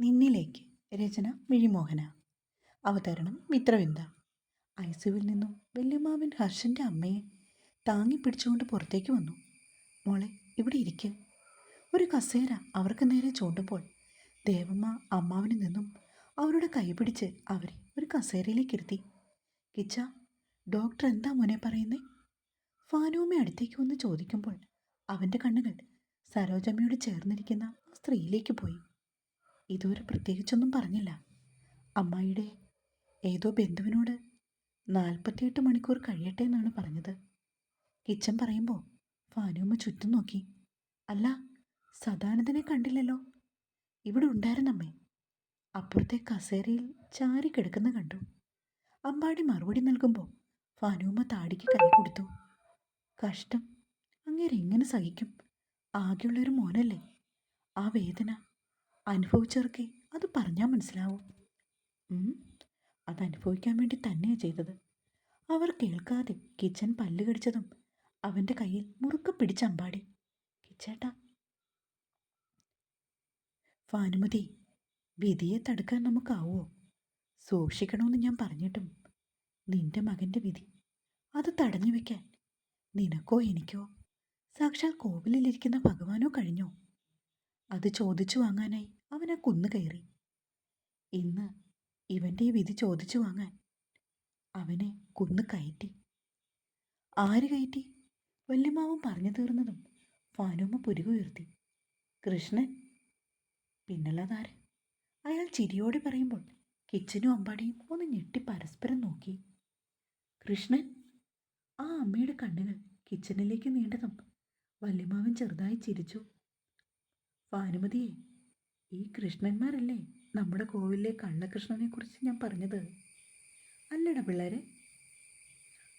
നിന്നിലേക്ക്. രചന മിഴിമോഹന. അവതരണം മിത്രവിന്ദ. ഐസിയുവിൽ നിന്നും വല്യമ്മാവൻ ഹർഷന്റെ അമ്മയെ താങ്ങി പിടിച്ചുകൊണ്ട് പുറത്തേക്ക് വന്നു. മോളെ ഇവിടെ ഇരിക്കുക ഒരു കസേര അവർക്ക് നേരെ ചൂണ്ടുമ്പോൾ ദേവമ്മ അമ്മാവനിൽ നിന്നും അവരുടെ കൈ പിടിച്ച് അവരെ ഒരു കസേരയിലേക്ക് ഇരുത്തി. കിച്ച ഡോക്ടർ എന്താ മോനെ പറയുന്നേ? ഫാനുമ്മ അടുത്തേക്ക് വന്ന് ചോദിക്കുമ്പോൾ അവന്റെ കണ്ണുകൾ സരോജമ്മയോട് ചേർന്നിരിക്കുന്ന സ്ത്രീയിലേക്ക് പോയി. ഇതുവരെ പ്രത്യേകിച്ചൊന്നും പറഞ്ഞില്ല. അമ്മായിയുടെ ഏതോ ബന്ധുവിനോട് നാൽപ്പത്തിയെട്ട് മണിക്കൂർ കഴിയട്ടെ എന്നാണ് പറഞ്ഞത്. കിച്ചൻ പറയുമ്പോൾ ഫാനുമ്മ ചുറ്റും നോക്കി. അല്ല സദാനന്ദനെ കണ്ടില്ലല്ലോ. ഇവിടെ ഉണ്ടായിരുന്നമ്മേ. അപ്പുറത്തെ കസേരയിൽ ചാരി കിടക്കുന്ന കണ്ടു. അമ്പാടി മറുപടി നൽകുമ്പോൾ ഫാനുമ്മ താടിക്ക് കൈ കൊടുത്തു. കഷ്ടം അങ്ങേരെങ്ങനെ സഹിക്കും? ആകെയുള്ളൊരു മോനല്ലേ. ആ വേദന. അനുഭവിച്ചവർക്ക് അത് പറഞ്ഞാൽ മനസ്സിലാവും. അത് അനുഭവിക്കാൻ വേണ്ടി തന്നെയാണ് ചെയ്തത്. അവർ കേൾക്കാതെ കിച്ചൻ പല്ല് കടിച്ചതും അവന്റെ കയ്യിൽ മുറുക്ക് പിടിച്ചമ്പാടി കിച്ചേട്ടാ ഭാനുമതി വിധിയെ തടുക്കാൻ നമുക്കാവോ? സൂക്ഷിക്കണമെന്ന് ഞാൻ പറഞ്ഞിട്ടും നിന്റെ മകന്റെ വിധി അത് തടഞ്ഞു വെക്കാൻ നിനക്കോ എനിക്കോ? സാക്ഷാൽ കോവിലിലിരിക്കുന്ന ഭഗവാനോ കഴിഞ്ഞോ? അത് ചോദിച്ചു വാങ്ങാനായി അവൻ ആ കുന്ന് കയറി. ഇന്ന് ഇവന്റെ ഈ വിധി ചോദിച്ചു വാങ്ങാൻ അവനെ കുന്ന് കയറ്റി. ആര് കയറ്റി? വല്യമാവൻ പറഞ്ഞു തീർന്നതും ഫാനുമ്മ പുരുകുയർത്തി കൃഷ്ണൻ? പിന്നല്ലാതാര്? അയാൾ ചിരിയോടെ പറയുമ്പോൾ കിച്ചനും അമ്പാടിയും ഒന്ന് ഞെട്ടി പരസ്പരം നോക്കി. കൃഷ്ണൻ? ആ അമ്മയുടെ കണ്ണുകൾ കിച്ചണിലേക്ക് നീണ്ടതും വല്യമാവൻ ചെറുതായി ചിരിച്ചു. ഭാനുമതിയെ ഈ കൃഷ്ണന്മാരല്ലേ നമ്മുടെ കോവിലിലെ കള്ളകൃഷ്ണനെ കുറിച്ച് ഞാൻ പറഞ്ഞത്? അല്ലട പിള്ളേരെ.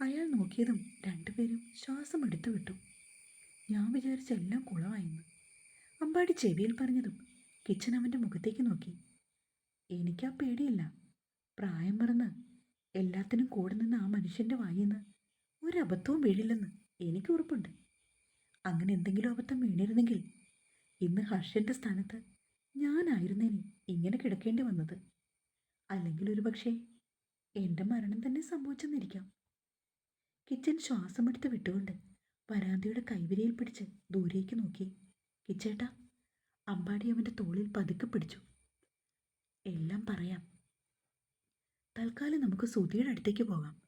അയാൾ നോക്കിയതും രണ്ടുപേരും ശ്വാസം എടുത്തു വിട്ടു. ഞാൻ വിചാരിച്ച എല്ലാം കുളമായിന്ന്. അമ്പാടി ചെവിയിൽ പറഞ്ഞതും കിച്ചൻ അവന്റെ മുഖത്തേക്ക് നോക്കി. എനിക്കാ പേടിയില്ല. പ്രായം മറന്ന് എല്ലാത്തിനും കൂടെ നിന്ന് ആ മനുഷ്യന്റെ വായിന്ന് ഒരബദ്ധവും വീഴില്ലെന്ന് എനിക്ക് ഉറപ്പുണ്ട്. അങ്ങനെ എന്തെങ്കിലും അബദ്ധം വീണിരുന്നെങ്കിൽ ഇന്ന് ഹർഷന്റെ സ്ഥാനത്ത് ഞാനായിരുന്നേനെ ഇങ്ങനെ കിടക്കേണ്ടി വന്നത്. അല്ലെങ്കിൽ ഒരു പക്ഷേ എന്റെ മരണം തന്നെ സംഭവിച്ചെന്നിരിക്കാം. കിച്ചൻ ശ്വാസമെടുത്ത് വിട്ടുകൊണ്ട് വരാന്തയുടെ കൈവരിയിൽ പിടിച്ച് ദൂരേക്ക് നോക്കി. കിച്ചേട്ടാ അമ്പാടി അവന്റെ തോളിൽ പതുക്കെ പിടിച്ചു. എല്ലാം പറയാം. തൽക്കാലം നമുക്ക് സുധിയുടെ അടുത്തേക്ക് പോകാം.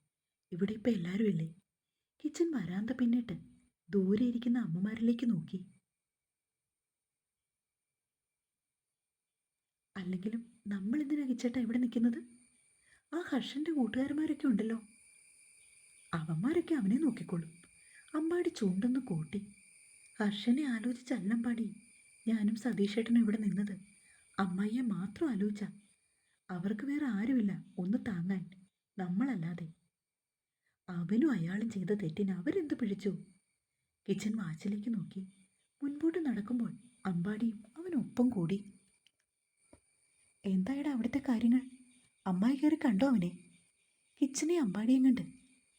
ഇവിടെ ഇപ്പം എല്ലാവരും ഇല്ലേ? കിച്ചൻ വരാന്ത പിന്നിട്ട് ദൂരെ ഇരിക്കുന്ന അമ്മമാരിലേക്ക് നോക്കി. അല്ലെങ്കിലും നമ്മൾ എന്തിനാ കിച്ചേട്ടാ ഇവിടെ നിൽക്കുന്നത്? ആ ഹർഷന്റെ കൂട്ടുകാരന്മാരൊക്കെ ഉണ്ടല്ലോ. അവന്മാരൊക്കെ അവനെ നോക്കിക്കോളും. അമ്പാടി ചൂണ്ടൊന്ന് കൂട്ടി. ഹർഷനെ ആലോചിച്ച അല്ലമ്പാടി ഞാനും സതീഷേട്ടനും ഇവിടെ നിന്നത്. അമ്മായിയെ മാത്രം ആലോചിച്ച. അവർക്ക് വേറെ ആരുമില്ല ഒന്ന് താങ്ങാൻ. നമ്മളല്ലാതെ. അവനും അയാളും ചെയ്ത തെറ്റിന് അവരെന്ത് പിഴിച്ചു? കിച്ചൻ വാച്ചിലേക്ക് നോക്കി. മുൻപോട്ട് നടക്കുമ്പോൾ അമ്പാടിയും അവനൊപ്പം കൂടി. എന്തായടാ അവിടുത്തെ കാര്യങ്ങൾ? അമ്മായി കയറി കണ്ടോ അവനെ? കിച്ചനെ അമ്പാടിയും കണ്ട്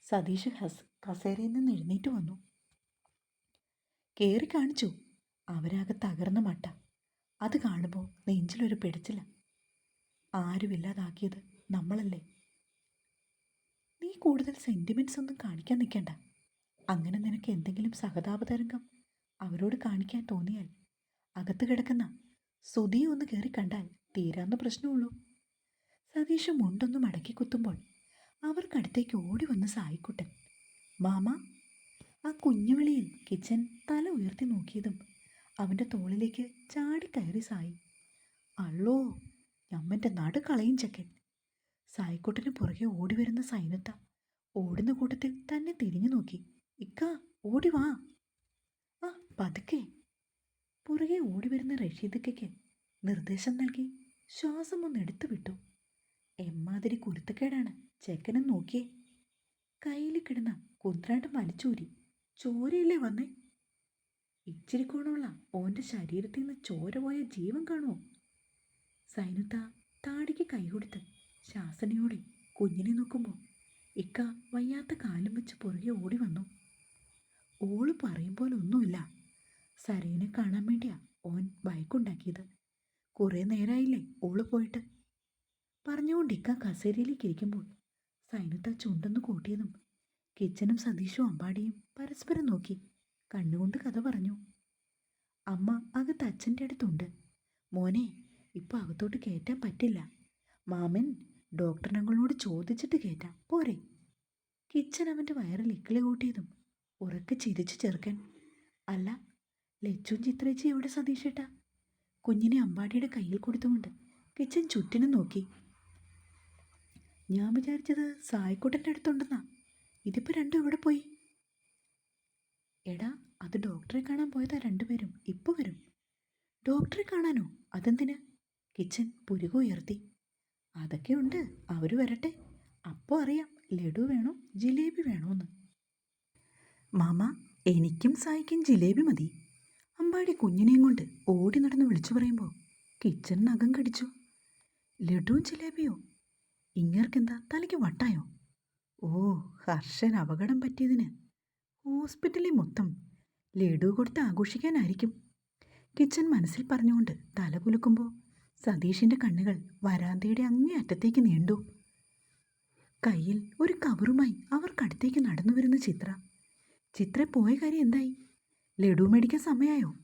സതീഷ് ഹസ് കസേരയിൽ നിന്ന് എഴുന്നേറ്റ് വന്നു. കയറി കാണിച്ചു. അവരാകെ തകർന്ന മട്ട. അത് കാണുമ്പോൾ നെഞ്ചിലൊരു പിടിച്ചില്ല ആരുമില്ലാതാക്കിയത് നമ്മളല്ലേ? നീ കൂടുതൽ സെന്റിമെന്റ്സ് ഒന്നും കാണിക്കാൻ നിൽക്കണ്ട അങ്ങനെ നിനക്ക് എന്തെങ്കിലും സഹതാപതരംഗം അവരോട് കാണിക്കാൻ തോന്നിയാൽ അകത്ത് കിടക്കുന്ന സുധിയെ ഒന്ന് കയറി കണ്ടാൽ തീരാവുന്ന പ്രശ്നമുള്ളൂ. സതീഷ് മുണ്ടൊന്ന് മടക്കി കുത്തുമ്പോൾ അവർക്കടുത്തേക്ക് ഓടി വന്ന് സായിക്കുട്ടൻ മാമ ആ കുഞ്ഞുവിളിയിൽ കിച്ചൻ തല ഉയർത്തി നോക്കിയതും അവന്റെ തോളിലേക്ക് കയറി സായി. അള്ളോ ഞമ്മന്റെ നടു കളയും ചക്കൻ. സായിക്കുട്ടന് പുറകെ ഓടി വരുന്ന സൈനത്ത ഓടുന്ന കൂട്ടത്തിൽ തന്നെ തിരിഞ്ഞു നോക്കി. ഇക്ക ഓടി വാ. ആ പതുക്കെ. പുറകെ ഓടി വരുന്ന റഷീദക്കയ്ക്ക് നിർദ്ദേശം നൽകി ശ്വാസം ഒന്ന് എടുത്തു വിട്ടു എമ്മാതിരി കുരുത്തക്കേടാണ്. ചെക്കനെ നോക്കിയേ. കയ്യിൽ കിടന്ന കുന്ത്രാട്ടം വലിച്ചൂരി ചോരയില്ലേ വന്നേ. ഇച്ചിരി കോണമുള്ള ഓന്റെ ശരീരത്തിൽ നിന്ന് ചോര പോയ ജീവൻ കാണുമോ? സൈനുത്ത താടിക്ക് കൈ കൊടുത്ത് ശാസനയോടെ കുഞ്ഞിനെ നോക്കുമ്പോൾ ഇക്ക വയ്യാത്ത കാലം വെച്ച് പുറകെ ഓടി വന്നു ഓൾ പറയും പോലെ ഒന്നുമില്ല. സരയുനെ കാണാൻ വേണ്ടിയാ ഓൻ ബൈക്കുണ്ടാക്കിയത് കുറേ നേരമായില്ലേ ഓൾ പോയിട്ട്. പറഞ്ഞുകൊണ്ട് കസേരയിലേക്ക് ഇരിക്കുമ്പോൾ സൈനത്ത് ചുണ്ടെന്ന് കൂട്ടിയതും കിച്ചനും സതീഷും അമ്പാടിയും പരസ്പരം നോക്കി കണ്ണുകൊണ്ട് കഥ പറഞ്ഞു. അമ്മ അകത്ത് അച്ഛന്റെ അടുത്തുണ്ട്. മോനെ ഇപ്പൊ അകത്തോട്ട് കയറ്റാൻ പറ്റില്ല. മാമൻ ഡോക്ടറിനങ്ങളോട് ചോദിച്ചിട്ട് കയറ്റാം പോരെ. കിച്ചൻ അവന്റെ വയറിൽ ഇക്കിളി കൂട്ടിയതും ഉറക്കെ ചിരിച്ചു ചെറുക്കൻ. അല്ല ലച്ചും ചിത്രേച്ചി എവിടെ സതീഷേട്ടാ കുഞ്ഞിനെ അമ്പാടിയുടെ കയ്യിൽ കൊടുത്തുകൊണ്ട് കിച്ചൻ ചുറ്റിനും നോക്കി. ഞാൻ വിചാരിച്ചത് സായിക്കുട്ടന്റെ അടുത്തുണ്ടെന്നാ. ഇതിപ്പോൾ രണ്ടും ഇവിടെ പോയി? എടാ അത് ഡോക്ടറെ കാണാൻ പോയതാ രണ്ടുപേരും. ഇപ്പോൾ വരും. ഡോക്ടറെ കാണാനോ? അതെന്തിന്? കിച്ചൻ പുരുക ഉയർത്തി. അതൊക്കെ ഉണ്ട്. അവർ വരട്ടെ. അപ്പോൾ അറിയാം ലഡു വേണോ ജിലേബി വേണോന്ന്. മാമ എനിക്കും സായിക്കും ജിലേബി മതി. അമ്പാടി കുഞ്ഞിനെയും കൊണ്ട് ഓടി നടന്ന് വിളിച്ചു പറയുമ്പോൾ കിച്ചൺ നഖം കടിച്ചു. ലഡുവും ജിലേബിയോ? ഇങ്ങർക്കെന്താ? തലയ്ക്ക് വട്ടായോ? ഓ ഹർഷൻ അപകടം പറ്റിയതിന്. ഹോസ്പിറ്റലിൽ മൊത്തം ലഡു കൊടുത്ത് ആഘോഷിക്കാനായിരിക്കും. കിച്ചൻ മനസ്സിൽ പറഞ്ഞുകൊണ്ട് തല കുലുക്കുമ്പോൾ സതീഷിന്റെ കണ്ണുകൾ വരാന്തയുടെ അങ്ങേ അറ്റത്തേക്ക് നീണ്ടു. കയ്യിൽ ഒരു കവറുമായി അവർക്കടുത്തേക്ക് നടന്നു വരുന്ന ചിത്ര. ചിത്ര പോയ കാര്യം എന്തായി? ലഡു മേടിക്കാൻ സമയമായോ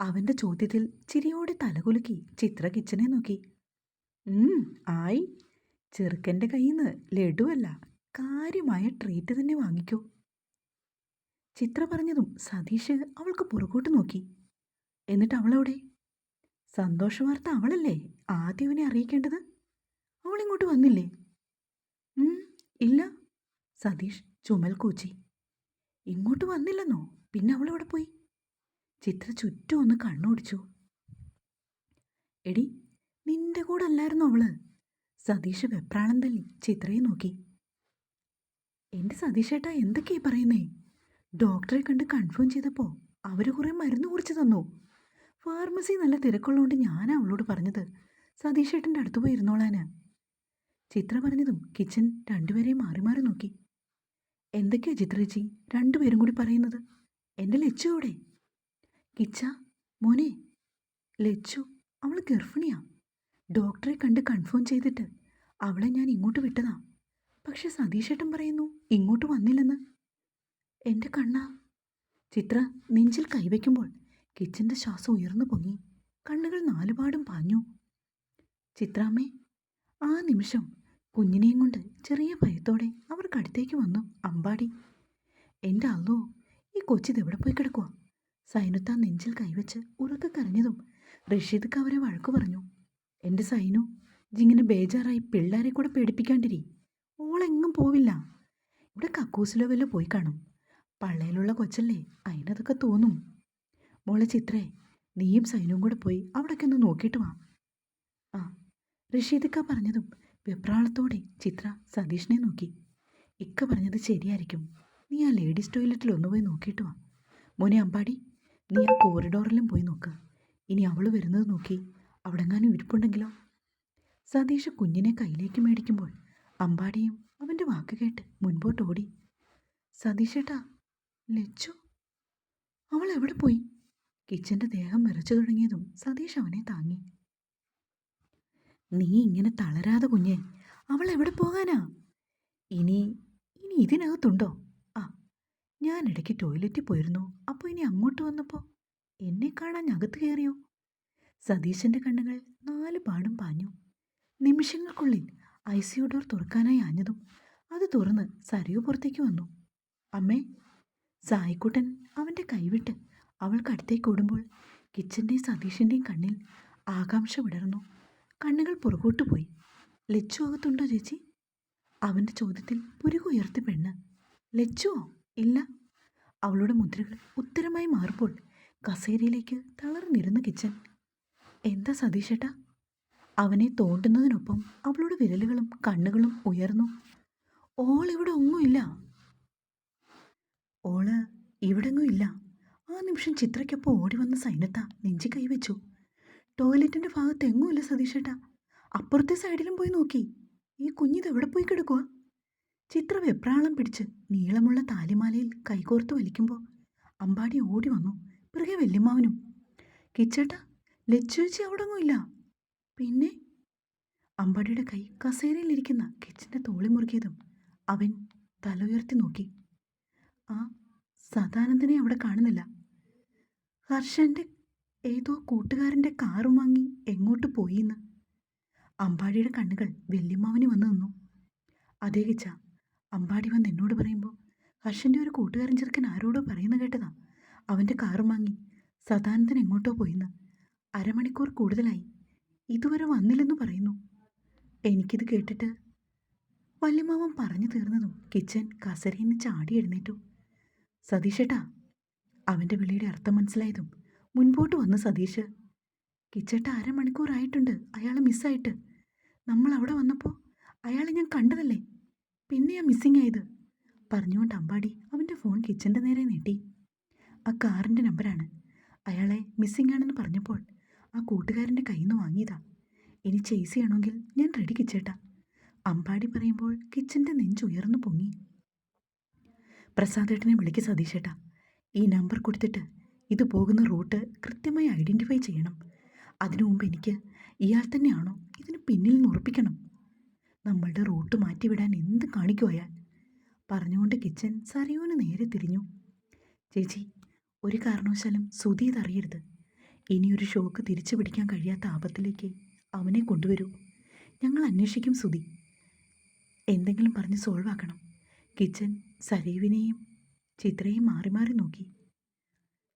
അവന്റെ ചോദ്യത്തിൽ ചിരിയോടെ തലകുലുക്കി ചിത്ര കിച്ചനെ നോക്കി. "ഉം, ആയി. ചെറുക്കന്റെ കയ്യിൽ നിന്ന് ലഡുവല്ല കാര്യമായ ട്രീറ്റ് തന്നെ വാങ്ങിക്കോ. ചിത്ര പറഞ്ഞതും സതീഷ് അവൾക്ക് പുറകോട്ട് നോക്കി. എന്നിട്ട് അവളവിടെ? സന്തോഷ വാർത്ത അവളല്ലേ ആദ്യം അവനെ അറിയിക്കേണ്ടത്? അവളിങ്ങോട്ട് വന്നില്ലേ? ഇല്ല. സതീഷ് ചുമൽ കൂച്ചി. ഇങ്ങോട്ട് വന്നില്ലെന്നോ? പിന്നെ അവളെവിടെ പോയി? ചിത്ര ചുറ്റും ഒന്ന് കണ്ണോടിച്ചു. എടി നിന്റെ കൂടെ അല്ലായിരുന്നു അവൾ? സതീഷ് വെപ്രാളം തല്ലി ചിത്രയെ നോക്കി. എന്റെ സതീഷേട്ടാ എന്തൊക്കെയാ പറയുന്നേ? ഡോക്ടറെ കണ്ട് കൺഫേം ചെയ്തപ്പോൾ അവർ കുറെ മരുന്ന് കുറിച്ച് തന്നു. ഫാർമസി നല്ല തിരക്കുള്ളതുകൊണ്ട് ഞാൻ അവളോട് പറഞ്ഞത്. സതീഷേട്ടന്റെ അടുത്ത് പോയി ഇരുന്നോളാന്. ചിത്ര പറഞ്ഞതും കിച്ചൻ രണ്ടുപേരെയും മാറി മാറി നോക്കി. എന്തൊക്കെയാ ചിത്രേച്ചി? രണ്ടുപേരും കൂടി പറയുന്നത്? എന്റെ ലച്ചു എവിടെ? കിച്ച മോനെ. ലച്ചു അവൾ ഗർഭിണിയാ. ഡോക്ടറെ കണ്ട് കൺഫേം ചെയ്തിട്ട് അവളെ ഞാൻ ഇങ്ങോട്ട് വിട്ടതാ. പക്ഷെ സതീഷേട്ടൻ പറയുന്നു ഇങ്ങോട്ട് വന്നില്ലെന്ന്. എന്റെ കണ്ണ. ചിത്ര നെഞ്ചിൽ കൈവയ്ക്കുമ്പോൾ കിച്ചന്റെ ശ്വാസം ഉയർന്നു പൊങ്ങി. കണ്ണുകൾ നാലുപാടും പാഞ്ഞു. ചിത്രാമ്മേ ആ നിമിഷം കുഞ്ഞിനെയും കൊണ്ട് ചെറിയ ഭയത്തോടെ അവർക്കടുത്തേക്ക് വന്നു അമ്പാടി. എന്റെ അല്ലോ ഈ കൊച്ചിത് എവിടെ പോയി കിടക്കുക സൈനുത്ത നെഞ്ചിൽ കൈവച്ച് ഉറക്കെ കരഞ്ഞതും റഷീദ് അവരെ വഴക്കു പറഞ്ഞു. എന്റെ സൈനു ജിങ്ങനെ ബേജാറായി പിള്ളേരെ കൂടെ പേടിപ്പിക്കാണ്ടിരി. ഓളെങ്ങും പോവില്ല. ഇവിടെ കക്കൂസിലോ വല്ലോ പോയി കാണും. പള്ളയിലുള്ള കൊച്ചല്ലേ അതിനതൊക്കെ തോന്നും. മോളെ ചിത്രേ നീയും സൈനും കൂടെ പോയി അവിടേക്ക് ഒന്ന് നോക്കിയിട്ട് വാ. ആ റഷീദിക്ക പറഞ്ഞതും വെപ്രാളത്തോടെ ചിത്ര സതീഷിനെ നോക്കി. ഇക്ക പറഞ്ഞത് ശരിയായിരിക്കും. നീ ആ ലേഡീസ് ടോയ്ലറ്റിൽ ഒന്ന് പോയി നോക്കിയിട്ട് വാ. മോനെ അമ്പാടി നീ ആ കോറിഡോറിലും പോയി നോക്ക്. ഇനി അവൾ വരുന്നത് നോക്കി അവിടെങ്ങാനും ഇരിപ്പുണ്ടെങ്കിലോ? സതീഷ് കുഞ്ഞിനെ കയ്യിലേക്ക് മേടിക്കുമ്പോൾ അമ്പാടിയും അവന്റെ വാക്ക് കേട്ട് മുൻപോട്ട് ഓടി. സതീഷേട്ടാ ലച്ചു അവൾ എവിടെ പോയി? കിച്ചന്റെ ദേഹം വിറച്ചു തുടങ്ങിയതും സതീഷ് അവനെ താങ്ങി. നീ ഇങ്ങനെ തളരാതെ കുഞ്ഞെ അവൾ എവിടെ പോകാനാ? ഇനി ഇനി ഇതിനകത്തുണ്ടോ? ഞാൻ ഇടയ്ക്ക് ടോയ്ലറ്റിൽ പോയിരുന്നു. അപ്പോൾ ഇനി അങ്ങോട്ട് വന്നപ്പോൾ എന്നെ കാണാൻ അകത്ത് കയറിയോ? സതീശന്റെ കണ്ണുകൾ നാല് പാടും പാഞ്ഞു. നിമിഷങ്ങൾക്കുള്ളിൽ ഐ സി യു ഡോർ തുറക്കാനായി ആഞ്ഞതും അത് തുറന്ന് സരയു പുറത്തേക്ക് വന്നു. അമ്മേ സായിക്കുട്ടൻ അവന്റെ കൈവിട്ട് അവൾക്കടുത്തേക്ക് ഓടുമ്പോൾ കിച്ചന്റെയും സതീഷിന്റെയും കണ്ണിൽ ആകാംക്ഷ വിടർന്നു. കണ്ണുകൾ പുറകോട്ട് പോയി. ലച്ചു അകത്തുണ്ടോ ചേച്ചി? അവന്റെ ചോദ്യത്തിൽ പുരുകുയർത്തി പെണ്ണ്. ലച്ചുവോ? ഇല്ല. അവളുടെ മുദ്രകൾ ഉത്തരമായി മാറുമ്പോൾ കസേരയിലേക്ക് തളർന്നിരുന്ന കിച്ചൻ. എന്താ സതീഷേട്ടാ? അവനെ തോണ്ടുന്നതിനൊപ്പം അവളുടെ വിരലുകളും കണ്ണുകളും ഉയർന്നു. ഓൾ ഇവിടെ ഒന്നുമില്ല. ഓൾ ഇവിടെങ്ങും ഇല്ല. ആ നിമിഷം ചിത്രയ്ക്കൊപ്പം ഓടി വന്ന സൈനത്ത നെഞ്ചി കൈവച്ചു. ടോയ്ലറ്റിന്റെ ഭാഗത്ത് എങ്ങുമില്ല സതീഷേട്ടാ. അപ്പുറത്തെ സൈഡിലും പോയി നോക്കി. ഈ കുഞ്ഞിത് എവിടെ പോയി കിടക്കുക ചിത്ര വെപ്രാളം പിടിച്ച് നീളമുള്ള താലിമാലയിൽ കൈകോർത്ത് വലിക്കുമ്പോൾ അമ്പാടി ഓടി വന്നു. പിറകെ വെല്ലിമാവനും കിച്ചേട്ട ലച്ചുവച്ചി അവിടെങ്ങും ഇല്ല പിന്നെ? അമ്പാടിയുടെ കൈ കസേരയിലിരിക്കുന്ന കിച്ചന്റെ തോളി മുറുകിയതും അവൻ തല ഉയർത്തി നോക്കി. ആ സദാനന്ദനെ അവിടെ കാണുന്നില്ല. ഹർഷന്റെ ഏതോ കൂട്ടുകാരന്റെ കാറും വാങ്ങി എങ്ങോട്ട് പോയിന്ന് അമ്പാടിയുടെ കണ്ണുകൾ വല്യമ്മാവന് വന്നു നിന്നു. അതേ കിച്ച അമ്പാടി വന്ന് എന്നോട് പറയുമ്പോൾ ഹർഷന്റെ ഒരു കൂട്ടുകാരൻ ചെറുക്കൻ ആരോടോ പറയുന്ന കേട്ടതാ. അവന്റെ കാറും വാങ്ങി. സദാനന്ദൻ എങ്ങോട്ടോ പോയിന്ന്. അരമണിക്കൂർ കൂടുതലായി. ഇതുവരെ വന്നില്ലെന്ന് പറയുന്നു. എനിക്കിത് കേട്ടിട്ട് വല്യമാവൻ പറഞ്ഞു തീർന്നതും കിച്ചൻ കസരയിൽ ചാടി എഴുന്നേറ്റു. സതീഷേട്ടാ അവന്റെ വിളിയുടെ അർത്ഥം മനസ്സിലായതും മുൻപോട്ട് വന്ന് സതീഷ്. കിച്ചേട്ട അരമണിക്കൂറായിട്ടുണ്ട്. അയാൾ മിസ്സായിട്ട്. നമ്മൾ അവിടെ വന്നപ്പോൾ അയാളെ ഞാൻ കണ്ടതല്ലേ? പിന്നെയാ മിസ്സിംഗ് ആയത് പറഞ്ഞുകൊണ്ട് അമ്പാടി അവന്റെ ഫോൺ കിച്ചന്റെ നേരെ നീട്ടി. ആ കാറിന്റെ നമ്പറാണ്. അയാളെ മിസ്സിംഗ് ആണെന്ന് പറഞ്ഞപ്പോൾ ആ കൂട്ടുകാരന്റെ കയ്യിൽ നിന്ന് വാങ്ങിയതാ. ഇനി ചേസ് ഞാൻ റെഡി കിച്ചേട്ടാ. അമ്പാടി പറയുമ്പോൾ കിച്ചന്റെ നെഞ്ചുയർന്നു പൊങ്ങി. പ്രസാദേട്ടനെ വിളിക്ക് സതീഷേട്ടാ ഈ നമ്പർ കൊടുത്തിട്ട് ഇത് പോകുന്ന റൂട്ട് കൃത്യമായി ഐഡന്റിഫൈ ചെയ്യണം. അതിനു മുമ്പ് എനിക്ക് ഇയാൾ തന്നെയാണോ ഇതിന് പിന്നിൽ നിന്ന് ഉറപ്പിക്കണം? നമ്മളുടെ റൂട്ട് മാറ്റിവിടാൻ എന്ത് കാണിക്കും അയാൾ? പറഞ്ഞുകൊണ്ട് കിച്ചൻ സരയൂന് നേരെ തിരിഞ്ഞു. ചേച്ചി ഒരു കാരണവശാലും സുധി ഇതറിയരുത് ഇനിയൊരു ഷോക്ക് തിരിച്ചു പിടിക്കാൻ കഴിയാത്ത ആപത്തിലേക്ക് അവനെ കൊണ്ടുവരൂ. ഞങ്ങൾ അന്വേഷിക്കും സുധി. എന്തെങ്കിലും പറഞ്ഞ് സോൾവ് ആക്കണം. കിച്ചൻ സരീവിനെയും ചിത്രയും മാറി മാറി നോക്കി.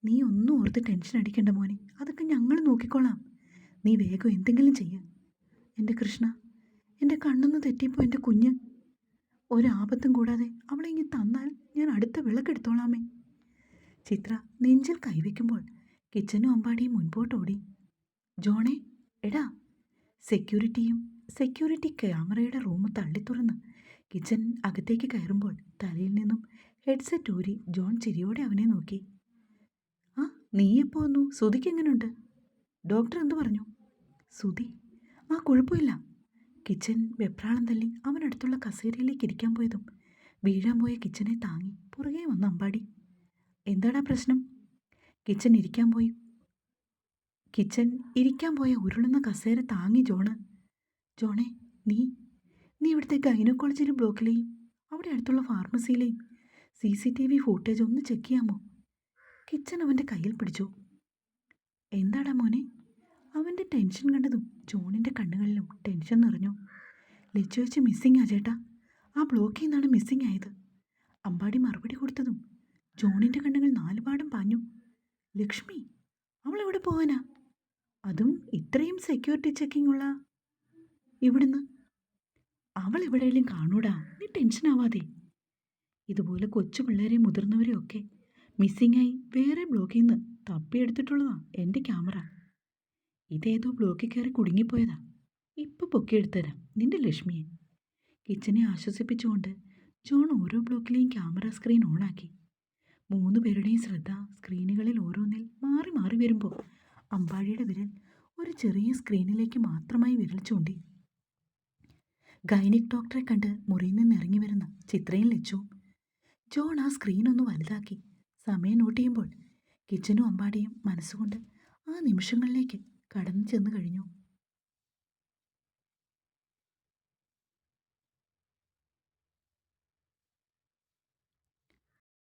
നീ ഒന്നും ഓർത്ത് ടെൻഷൻ അടിക്കേണ്ട മോനെ. അതൊക്കെ ഞങ്ങൾ നോക്കിക്കോളാം നീ വേഗം എന്തെങ്കിലും ചെയ്യ. എന്റെ കൃഷ്ണ എന്റെ കണ്ണൊന്ന് തെറ്റിയപ്പോൾ എന്റെ കുഞ്ഞ്. ഒരാപത്തും കൂടാതെ അവളെ ഇങ്ങി തന്നാൽ ഞാൻ അടുത്ത വിളക്കെടുത്തോളാമേ ചിത്ര നെഞ്ചിൽ കൈവയ്ക്കുമ്പോൾ കിച്ചനും അമ്പാടിയും മുൻപോട്ടോടി ജോണേ എടാ. സെക്യൂരിറ്റിയും സെക്യൂരിറ്റി ക്യാമറയുടെ റൂം തള്ളി തുറന്ന് കിച്ചൻ അകത്തേക്ക് കയറുമ്പോൾ തലയിൽ നിന്നും ഹെഡ്സെറ്റ് ഊരി ജോൺ ചിരിയോടെ അവനെ നോക്കി. ആ നീ എപ്പോ വന്നു? സുധിക്ക് എങ്ങനെയുണ്ട് ഡോക്ടർ എന്തു പറഞ്ഞു? സുധി? ആ കുഴപ്പമില്ല. കിച്ചൻ വെപ്രാളം തല്ലി അവനടുത്തുള്ള കസേരയിലേക്ക് ഇരിക്കാൻ പോയതും വീഴാൻ പോയ കിച്ചനെ താങ്ങി പുറകെ വന്ന അമ്പാടി. എന്താടാ പ്രശ്നം? കിച്ചൻ ഇരിക്കാൻ പോയി. കിച്ചൻ ഇരിക്കാൻ പോയ ഉരുളുന്ന കസേര താങ്ങി ജോണ്. ജോണേ നീ നീ ഇവിടുത്തെ ഗൈനക്കോളജിയിലെ ബ്ലോക്കിലെയും അവിടെ അടുത്തുള്ള ഫാർമസിയിലെയും C C T V footage ഒന്ന് ചെക്ക് ചെയ്യാമോ? കിച്ചൻ അവന്റെ കയ്യിൽ പിടിച്ചു. എന്താടാ മോനെ? അവന്റെ ടെൻഷൻ കണ്ടതും ജോണിന്റെ കണ്ണുകളിലും ടെൻഷൻ നിറഞ്ഞു. ലച്ചു വെച്ച് മിസ്സിംഗ് ആ ചേട്ടാ. ആ ബ്ലോക്കിൽ നിന്നാണ് മിസ്സിംഗ് ആയത്. അമ്പാടി മറുപടി കൊടുത്തതും ജോണിന്റെ കണ്ണുകൾ നാലുപാടും പാഞ്ഞു. ലക്ഷ്മി അവൾ എവിടെ പോവാനാ? അതും ഇത്രയും സെക്യൂരിറ്റി ചെക്കിംഗ് ഉള്ള ഇവിടുന്ന്. അവൾ എവിടെയെങ്കിലും കാണൂടാ? നീ ടെൻഷൻ ആവാതെ. ഇതുപോലെ കൊച്ചു പിള്ളേരെയും മുതിർന്നവരെയും ഒക്കെ മിസ്സിംഗ് ആയി വേറെ ബ്ലോക്കിൽ നിന്ന് തപ്പിയെടുത്തിട്ടുള്ളതാണ് എന്റെ ക്യാമറ. ഇതേതോ ബ്ലോക്കിൽ കയറി കുടുങ്ങിപ്പോയതാ. ഇപ്പം പൊക്കിയെടുത്തരാം നിന്റെ ലക്ഷ്മിയെ. കിച്ചനെ ആശ്വസിപ്പിച്ചുകൊണ്ട് ജോൺ ഓരോ ബ്ലോക്കിലെയും ക്യാമറ സ്ക്രീൻ ഓണാക്കി. മൂന്ന് പേരുടെയും ശ്രദ്ധ സ്ക്രീനുകളിൽ ഓരോന്നിൽ മാറി മാറി വരുമ്പോൾ അമ്പാടിയുടെ വിരൽ ഒരു ചെറിയ സ്ക്രീനിലേക്ക് മാത്രമായി വിരൽ ചൂണ്ടി. ഗൈനിക് ഡോക്ടറെ കണ്ട് മുറിയിൽ നിന്ന് ഇറങ്ങി വരുന്ന ചിത്രയും ലച്ചു. ജോൺ ആ സ്ക്രീൻ ഒന്ന് വലുതാക്കി. സമയം നോട്ട് ചെയ്യുമ്പോൾ കിച്ചനും അമ്പാടിയും മനസ്സുകൊണ്ട് ആ നിമിഷങ്ങളിലേക്ക് കടന്നു ചെന്നു കഴിഞ്ഞു.